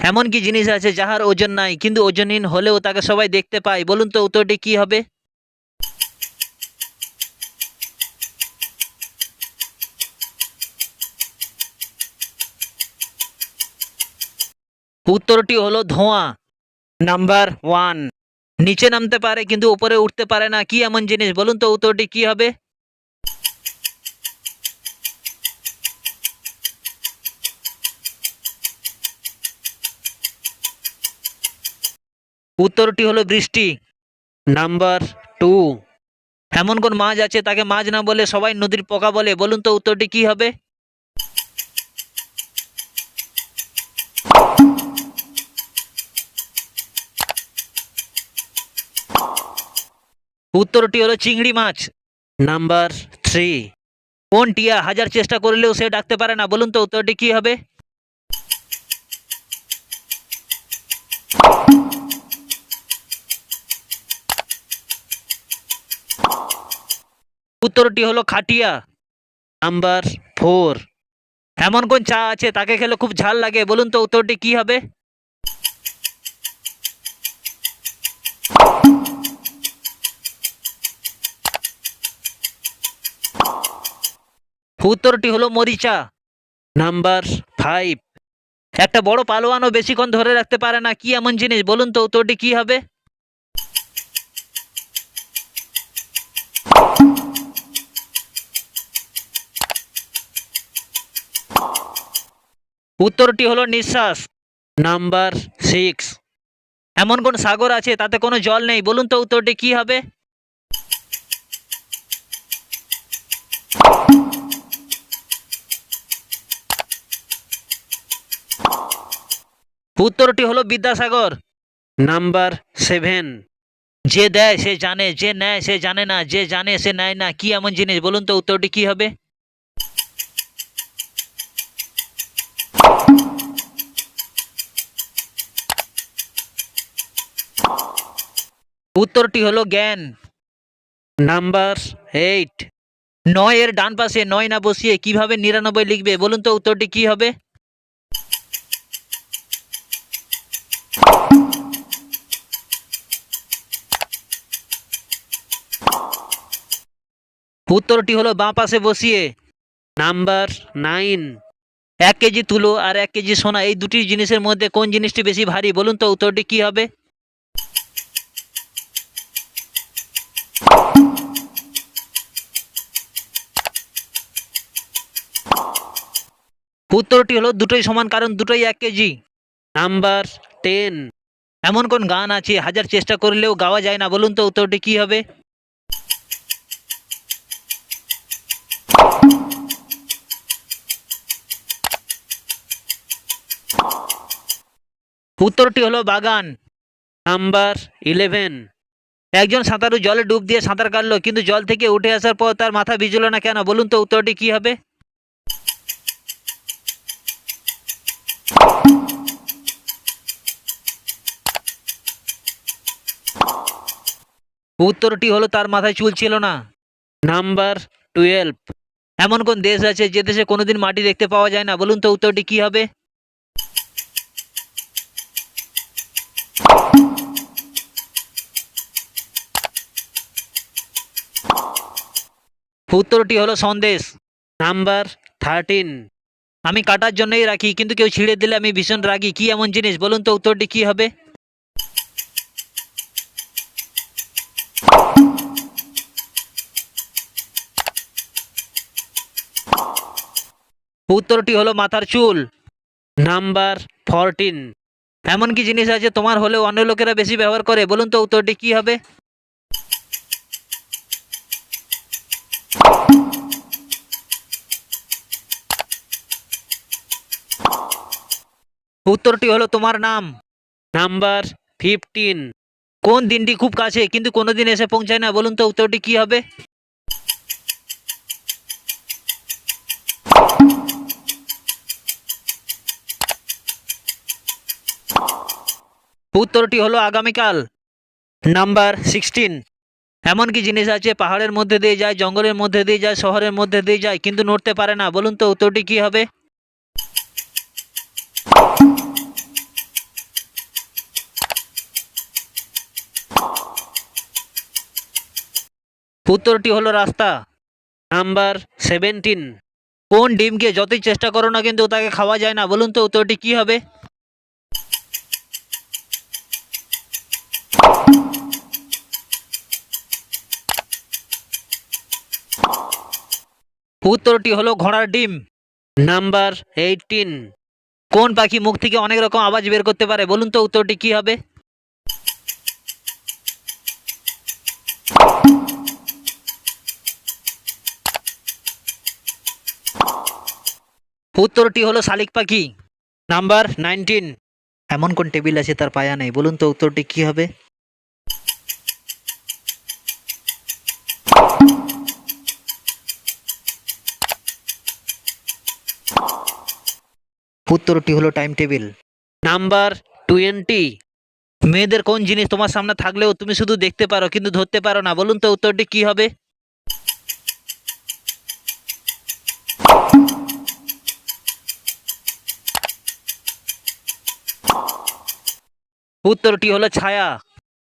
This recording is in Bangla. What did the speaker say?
এমন কি জিনিস আছে যাহার ওজন নাই, কিন্তু ওজনহীন হলেও তাকে সবাই দেখতে পায়। বলুন তো উত্তরটি কি হবে? উত্তরটি হলো ধোঁয়া। Number one. নিচে নামতে পারে, কিন্তু উপরে উঠতে পারে না। কি এমন জিনিস? বলুন তো উত্তরটি কি হবে? উত্তরটি হলো বৃষ্টি নাম্বার টু এমন কোন মাছ আছে, তাকে মাছ না বলে সবাই নদীর পোকা বলে। বলুন তো উত্তরটি কি হবে? উত্তরটি হলো চিংড়ি মাছ। নাম্বার থ্রি কোন টিয়া হাজার চেষ্টা করলেও সে ডাকতে পারে না। বলুন তো উত্তরটি কি হবে? উত্তরটি হলো খাটিয়া। Number four. এমন কোন চা আছে? তাকে খেলে খুব ঝাল লাগে। বলুন তো উত্তরটি কি হবে? উত্তরটি হলো মরিচা। Number five. একটা বড় পালোয়ানও বেশিক্ষণ ধরে রাখতে পারে না। কি এমন জিনিস? বলুন তো উত্তরটি কি হবে? উত্তরটি হলো নিঃশ্বাস, নাম্বার সিক্স। এমন কোন সাগর আছে তাতে কোনো জল নেই, বলুন তো উত্তরটি কি হবে? উত্তরটি হলো বিদ্যাসাগর, নাম্বার সেভেন। যে দেয় সে জানে, যে নেয় সে জানে না, যে জানে সে নেয় না, কি এমন জিনিস, বলুন তো উত্তরটি কি হবে? উত্তরটি হলো জ্ঞান। নাম্বার এইট নয় এর ডান পাশে নয় না বসিয়ে কীভাবে নিরানব্বই লিখবে? বলুন তো উত্তরটি কি হবে? উত্তরটি হলো বাঁ পাশে বসিয়ে। নাম্বার নাইন এক কেজি তুলো আর এক কেজি সোনা এই দুটি জিনিসের মধ্যে কোন জিনিসটি বেশি ভারী? বলুন তো উত্তরটি কি হবে? উত্তরটি হলো দুটোই সমান কারণ দুটোই এক কেজি। Number ten. এমন কোন গান আছে হাজার চেষ্টা করলেও গাওয়া যায় না। বলুন তো উত্তরটি কি হবে? উত্তরটি হলো বাগান। Number eleven. একজন সাঁতারু জলে ডুব দিয়ে সাঁতার কাটলো কিন্তু জল থেকে উঠে আসার পর তার মাথা ভিজল না কেন? বলুন তো উত্তরটি কি হবে? উত্তরটি হলো তার মাথায় চুল ছিল না। Number twelve. এমন কোন দেশ আছে যে দেশে কোনোদিন মাটি দেখতে পাওয়া যায় না? বলুন তো উত্তরটি কি হবে? উত্তরটি হলো সন্দেশ। Number thirteen. আমি কাটার জন্যই রাখি কিন্তু কেউ ছিঁড়ে দিলে আমি ভীষণ রাগি। কি এমন জিনিস? বলুন তো উত্তরটি কি হবে? উত্তরটি হলো মাথার চুল। Number fourteen. এমন কি জিনিস আছে? তোমার হলেও অন্য লোকেরা বেশি ব্যবহার করে। বলুন তো উত্তরটি কি হবে? উত্তরটি হলো তোমার নাম। Number fifteen. কোন দিনটি খুব কাছে কিন্তু কোনোদিন এসে পৌঁছায় না? বলুন তো উত্তরটি কি হবে? উত্তরটি হলো আগামীকাল। Number sixteen. এমন কি জিনিস আছে, পাহাড়ের মধ্যে দিয়ে যায়, জঙ্গলের মধ্যে দিয়ে যায়, শহরের মধ্যে দিয়ে যায়, কিন্তু নড়তে পারে না। বলুন তো, উত্তরটি কি হবে? উত্তরটি হলো রাস্তা। Number seventeen. কোন ডিমকে যতই চেষ্টা করো না কিন্তু তাকে খাওয়া যায় না। বলুন তো, উত্তরটি কি হবে? উত্তরটি হলো ঘোড়ার ডিম। Number eighteen. কোন পাখি মুখ থেকে অনেক রকম আওয়াজ বের করতে পারে? বলুন তো উত্তরটি কি হবে? উত্তরটি হলো শালিক পাখি। Number nineteen. এমন কোন টেবিল আছে তার পায়া নেই? বলুন তো উত্তরটি কি হবে? উত্তরটি হলো টাইম টেবিল নাম্বার টোয়েন্টি মেয়েদের কোন জিনিস তোমার সামনে থাকলেও তুমি শুধু দেখতে পারো কিন্তু ধরতে পারো না। বলুন তো উত্তরটি কি হবে? উত্তরটি হলো ছায়া।